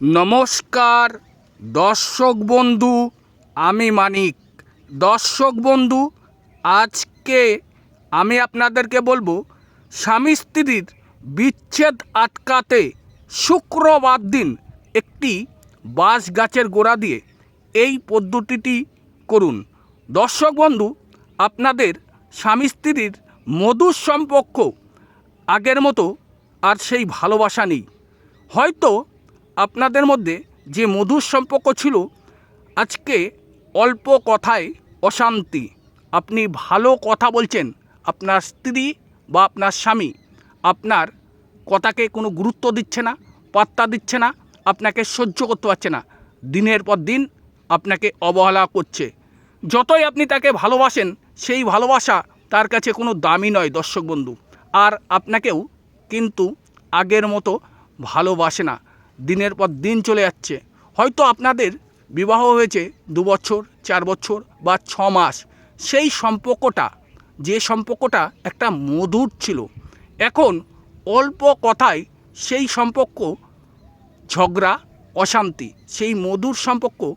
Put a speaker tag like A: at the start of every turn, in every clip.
A: নমস্কার, দর্শক বন্ধু, আমি মানিক। দর্শক বন্ধু, আজকে আমি আপনাদেরকে বলব, স্বামী স্ত্রীর বিচ্ছেদ আটকাতে শুক্রবার দিন একটি বাঁশ গাছের গোড়া দিয়ে এই পদ্ধতিটি করুন। দর্শক বন্ধু, আপনাদের স্বামী স্ত্রীর মধুর সম্পর্ক আগের মতো আর সেই ভালোবাসা নেই। হয়তো আপনাদের মধ্যে যে মধুর সম্পর্ক ছিল, আজকে অল্প কথায় অশান্তি। আপনি ভালো কথা বলছেন আপনার স্ত্রী বা আপনার স্বামী। আপনার কথাকে কোনো গুরুত্ব দিচ্ছে না, পাত্তা দিচ্ছে না, আপনাকে সহ্য করতে পারছে না। দিনের পর দিন আপনাকে অবহেলা করছে। যতই আপনি তাকে ভালোবাসেন, সেই ভালোবাসা তার কাছে কোনো দামি নয়, দর্শক বন্ধু। আর আপনাকেও কিন্তু আগের মতো ভালোবাসে না। দিনের পর দিন চলে যাচ্ছে। হয়তো আপনাদের বিবাহ হয়েছে দু বছর, চার বছর বা ছ মাস। সেই সম্পর্কটা, যে সম্পর্কটা একটা মধুর ছিল। এখন অল্প কথায় সেই সম্পর্ক ঝগড়া, অশান্তি, সেই মধুর সম্পর্ক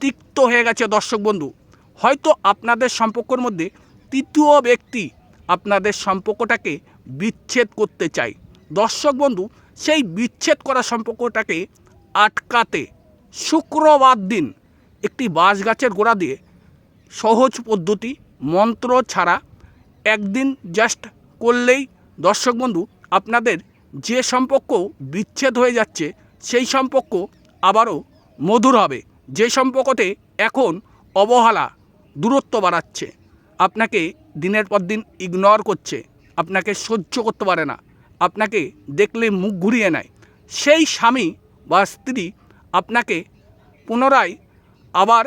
A: তিক্ত হয়ে গেছে দর্শক বন্ধু। হয়তো আপনাদের সম্পর্কের মধ্যে তৃতীয় ব্যক্তি আপনাদের সম্পর্কটাকে বিচ্ছেদ করতে চায়। দর্শক বন্ধু সেই বিচ্ছেদ করা সম্পর্কটাকে আটকাতে শুক্রবার দিন একটি বাঁশ গাছের গোড়া দিয়ে সহজ পদ্ধতি, মন্ত্র ছাড়া একদিন জাস্ট করলেই দর্শক বন্ধু, আপনাদের যে সম্পর্ক বিচ্ছেদ হয়ে যাচ্ছে, সেই সম্পর্ক আবারও মধুর হবে। যে সম্পর্কতে এখন অবহেলা, দূরত্ব বাড়াচ্ছে, আপনাকে দিনের পর দিন ইগনোর করছে, আপনাকে সহ্য করতে পারে না। আপনাকে দেখলে মুখ ঘুরিয়ে নেয়। সেই স্বামী বা স্ত্রী আপনাকে পুনরায় আবার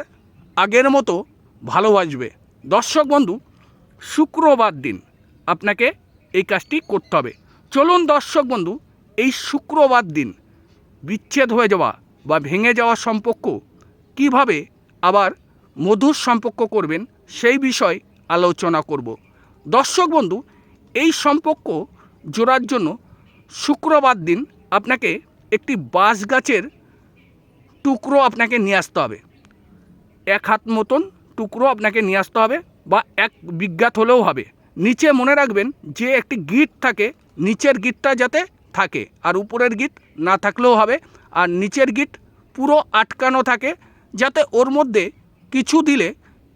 A: আগের মতো ভালোবাসবে। দর্শক বন্ধু, শুক্রবার দিন আপনাকে এই কাজটি করতে হবে। চলুন দর্শক বন্ধু, এই শুক্রবার দিন বিচ্ছেদ হয়ে যাওয়া বা ভেঙে যাওয়া সম্পর্ক কীভাবে আবার মধুর সম্পর্ক করবেন সেই বিষয় আলোচনা করব। দর্শক বন্ধু, এই সম্পর্ক জোড়ার জন্য শুক্রবার দিন আপনাকে একটি বাঁশ গাছের টুকরো আপনাকে নিয়ে আসতে হবে। এক হাত মতন টুকরো আপনাকে নিয়ে আসতে হবে বা এক বিজ্ঞাত হলেও হবে। নিচে মনে রাখবেন যে একটি গিট থাকে, নিচের গিটটা যাতে থাকে আর উপরের গিট না থাকলেও হবে আর নিচের গিট পুরো আটকানো থাকে যাতে ওর মধ্যে কিছু দিলে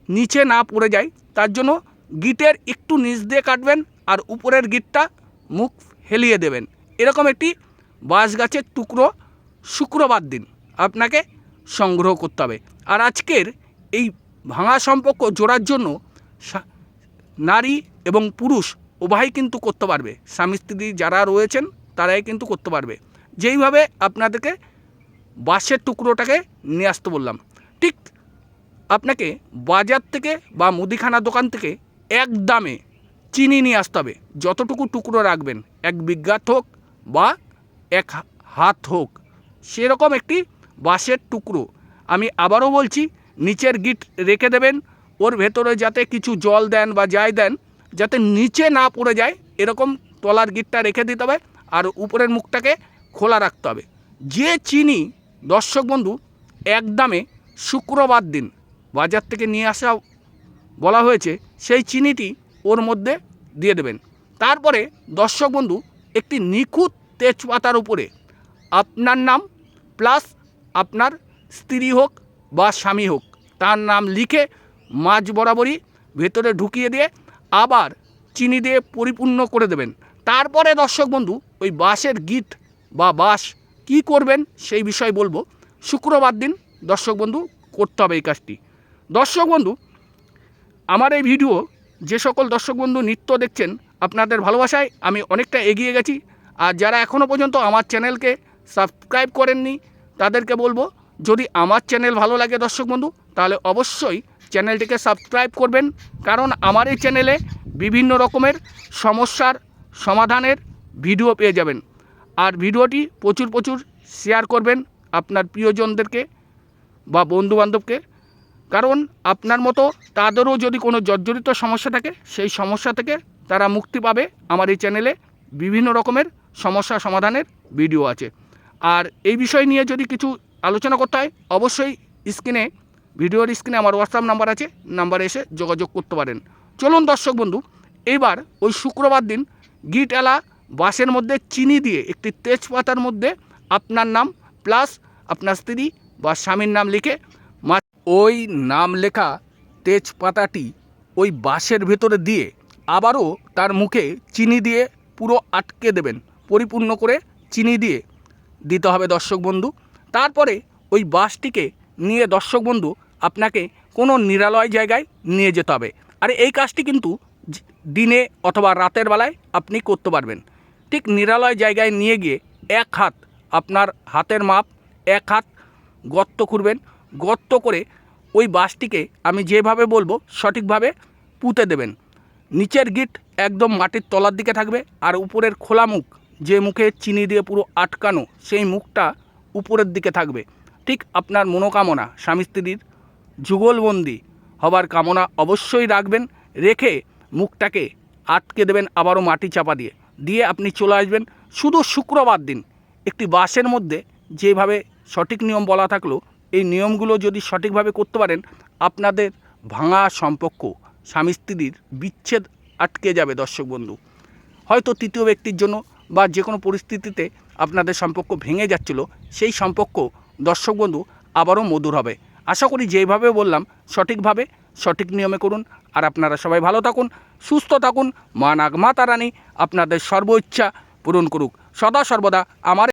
A: নিচে না পড়ে যায়। তার জন্য গিটের একটু নিচ দিয়ে কাটবেন আর উপরের গিটটা মুখ হেলিয়ে দেবেন। এরকম একটি বাঁশ গাছের টুকরো শুক্রবার দিন আপনাকে সংগ্রহ করতে হবে। আর আজকের এই ভাঙা সম্পর্ক জোড়ার জন্য নারী এবং পুরুষ উভয় কিন্তু করতে পারবে। স্বামী, স্ত্রী যারা রয়েছেন তারাই কিন্তু করতে পারবে। যেইভাবে আপনাদেরকে বাঁশের টুকরোটাকে নিয়ে আসতে বললাম, ঠিক আপনাকে বাজার থেকে বা মুদিখানা দোকান থেকে এক দামে চিনি নিয়ে আসতে হবে। যতটুকু টুকরো রাখবেন, এক বিজ্ঞাত হোক বা এক হাত হোক, সেরকম একটি বাঁশের টুকরো। আমি আবারও বলছি, নিচের গিট রেখে দেবেন, ওর ভেতরে যাতে কিছু জল দেন বা যাই দেন, যাতে নিচে না পড়ে যায়, এরকম তলার গিটটা রেখে দিতে হবে আর উপরের মুখটাকে খোলা রাখতে হবে। যে চিনি, দর্শক বন্ধু একদমে শুক্রবার দিন বাজার থেকে নিয়ে আসা বলা হয়েছে, সেই চিনিটি ওর মধ্যে দিয়ে দেবেন। তারপরে দর্শক বন্ধু, একটি নিখুঁত তেজপাতার উপরে আপনার নাম প্লাস আপনার স্ত্রী হোক বা স্বামী হোক, তার নাম লিখে মাঝ বরাবরই ভেতরে ঢুকিয়ে দিয়ে আবার চিনি দিয়ে পরিপূর্ণ করে দেবেন। তারপরে দর্শক বন্ধু, ওই বাঁশের গিট বা বাঁশ কি করবেন সেই বিষয় বলব। শুক্রবার দিন দর্শক বন্ধু, করতে হবে এই কাজটি। দর্শক বন্ধু, আমার এই ভিডিও যে সকল দর্শক বন্ধু নৃত্য দেখছেন আপনাদের ভালোবাসায় আমি অনেকটা এগিয়ে গেছি। আর যারা এখনও পর্যন্ত আমার চ্যানেলকে সাবস্ক্রাইব করেননি, তাদেরকে বলব, যদি আমার চ্যানেল ভালো লাগে দর্শক বন্ধু, তাহলে অবশ্যই চ্যানেলটিকে সাবস্ক্রাইব করবেন। কারণ আমার এই চ্যানেলে বিভিন্ন রকমের সমস্যার সমাধানের ভিডিও পেয়ে যাবেন। আর ভিডিওটি প্রচুর প্রচুর শেয়ার করবেন আপনার প্রিয়জনদেরকে বা বন্ধুবান্ধবকে। কারণ আপনার মতো তাদেরও যদি কোনো জর্জরিত সমস্যা থাকে, সেই সমস্যা থেকে তারা মুক্তি পাবে আমার এই চ্যানেলে। বিভিন্ন রকমের সমস্যা সমাধানের ভিডিও আছে। আর এই বিষয় নিয়ে যদি কিছু আলোচনা করতে হয়, অবশ্যই স্ক্রিনে, ভিডিওর স্ক্রিনে আমার হোয়াটসঅ্যাপ নাম্বার আছে নাম্বারে এসে যোগাযোগ করতে পারেন। চলুন দর্শক বন্ধু, এবার ওই শুক্রবার দিন গিট এলা বাসের মধ্যে চিনি দিয়ে একটি তেজপাতার মধ্যে আপনার নাম প্লাস আপনার স্ত্রী বা স্বামীর নাম লিখে ওই নাম লেখা তেজপাতাটি ওই বাসের ভেতরে দিয়ে আবারও তার মুখে চিনি দিয়ে পুরো আটকে দেবেন, পরিপূর্ণ করে চিনি দিয়ে দিতে হবে দর্শক বন্ধু। তারপরে ওই বাসটিকে নিয়ে দর্শক বন্ধু, আপনাকে কোনো নিরালয় জায়গায় নিয়ে যেতে হবে। আর এই কাজটি কিন্তু দিনে অথবা রাতের বেলায় আপনি করতে পারবেন। ঠিক নিরালয় জায়গায় নিয়ে গিয়ে এক হাত আপনার হাতের মাপ, এক হাত গর্ত খুঁড়বেন গর্ত করে ওই বাসটিকে আমি যেভাবে বলব সঠিকভাবে পুঁতে দেবেন। নিচের গিট একদম মাটির তলার দিকে থাকবে আর উপরের খোলা মুখ যে মুখে চিনি দিয়ে পুরো আটকানো সেই মুখটা উপরের দিকে থাকবে। ঠিক আপনার মনোকামনা, স্বামী স্ত্রীর যুগলবন্দি হবার কামনা অবশ্যই রাখবেন, রেখে মুখটাকে আটকে দেবেন আবারও মাটি চাপা দিয়ে। দিয়ে আপনি চলে আসবেন শুধু শুক্রবার দিন। একটি বাসের মধ্যে যেভাবে সঠিক নিয়ম বলা থাকল এই নিয়মগুলো যদি সঠিকভাবে করতে পারেন, আপনাদের ভাঙা সম্পর্ক, স্বামী স্ত্রীর বিচ্ছেদ আটকে যাবে, দর্শক বন্ধু। হয়তো তৃতীয় ব্যক্তির জন্য বা যে কোনো পরিস্থিতিতে আপনাদের সম্পর্ক ভেঙে যাচ্ছিল, সেই সম্পর্ক, দর্শক বন্ধু, আবারও মধুর হবে। আশা করি যেভাবে বললাম, সঠিকভাবে, সঠিক নিয়মে করুন। আর আপনারা সবাই ভালো থাকুন, সুস্থ থাকুন। মা নাগ মাতা রানী, আপনাদের সর্ব ইচ্ছা পূরণ করুক। সদা সর্বদা আমার